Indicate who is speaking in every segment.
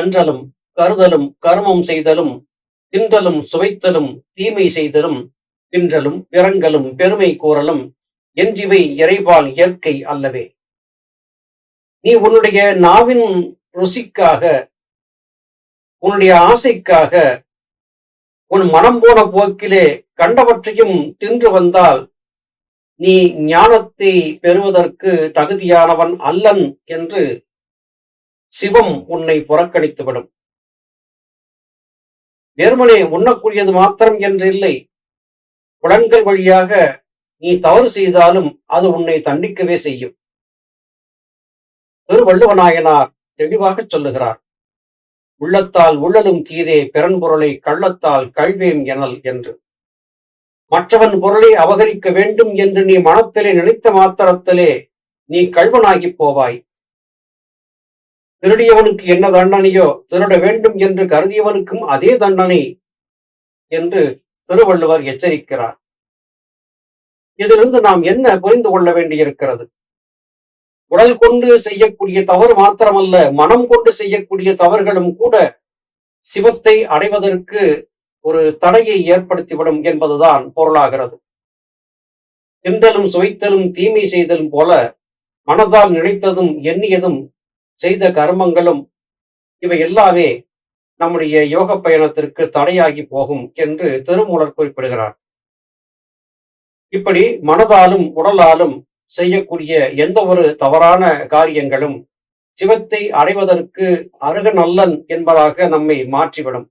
Speaker 1: கன்றலும் கருதலும் கருமம் செய்தலும் தின்றலும் சுவைத்தலும் தீமை செய்தலும் தின்றலும் பிறங்கலும் பெருமை கூறலும் என்றிவை இறைபால் இயற்கை அல்லவே. நீ உன்னுடைய நாவின் ருசிக்காக உன்னுடைய ஆசைக்காக உன் மனம் போன போக்கிலே கண்டவற்றையும் தின்று வந்தால் நீ ஞானத்தை பெறுவதற்கு தகுதியானவன் அல்லன் என்று சிவம் உன்னை புறக்கணித்துவிடும். வெறுமனே உண்ணக்கூடியது மாத்திரம் என்று இல்லை. புலன்கள் வழியாக நீ தவறு செய்தாலும் அது உன்னை தண்டிக்கவே செய்யும். திருவள்ளுவநாயனார் தெளிவாக சொல்லுகிறார் உள்ளத்தால் உள்ளலும் தீதே பிறன்பொருளை கள்ளத்தால் கழ்வேம் எனல் என்று. மற்றவன் பொருளை அபகரிக்க வேண்டும் என்று நீ மனத்திலே நினைத்த மாத்திரத்திலே நீ கழ்வனாகி போவாய். திருடியவனுக்கு என்ன தண்டனையோ திருட வேண்டும் என்று கருதியவனுக்கும் அதே தண்டனை என்று திருவள்ளுவர் எச்சரிக்கிறார். இதிலிருந்து நாம் என்ன புரிந்து கொள்ள வேண்டியிருக்கிறது? உடல் கொண்டு செய்யக்கூடிய தவறு மாத்திரமல்ல மனம் கொண்டு செய்யக்கூடிய தவறுகளும் கூட சிவத்தை அடைவதற்கு ஒரு தடையை ஏற்படுத்திவிடும் என்பதுதான் பொருளாகிறது. தின்றலும் சுவைத்தலும் தீமை செய்தலும் போல மனதால் நினைத்ததும் எண்ணியதும் செய்த கர்மங்களும் இவை எல்லாமே நம்முடைய யோக பயணத்திற்கு தடையாகி போகும் என்று திருமூலர் குறிப்பிடுகிறார். இப்படி மனதாலும் உடலாலும் செய்யக்கூடிய எந்த ஒரு தவறான காரியங்களும் சிவத்தை அடைவதற்கு அருக நல்லன் என்பதாக நம்மை மாற்றிவிடும்.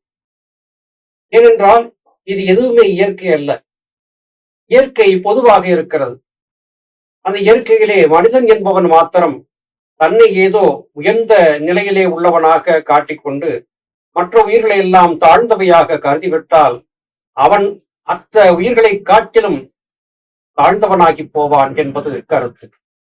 Speaker 1: ஏனென்றால் இது எதுவுமே இயற்கை அல்ல. இயற்கை பொதுவாக இருக்கிறது. அந்த இயற்கையிலே மனிதன் என்பவன் மாத்திரம் தன்னை ஏதோ உயர்ந்த நிலையிலே உள்ளவனாக காட்டிக்கொண்டு மற்ற உயிர்களை எல்லாம் தாழ்ந்தவையாக கருதிவிட்டால் அவன் அத்த உயிர்களை காட்டிலும் தாழ்ந்தவனாகி போவான் என்பது கருத்து.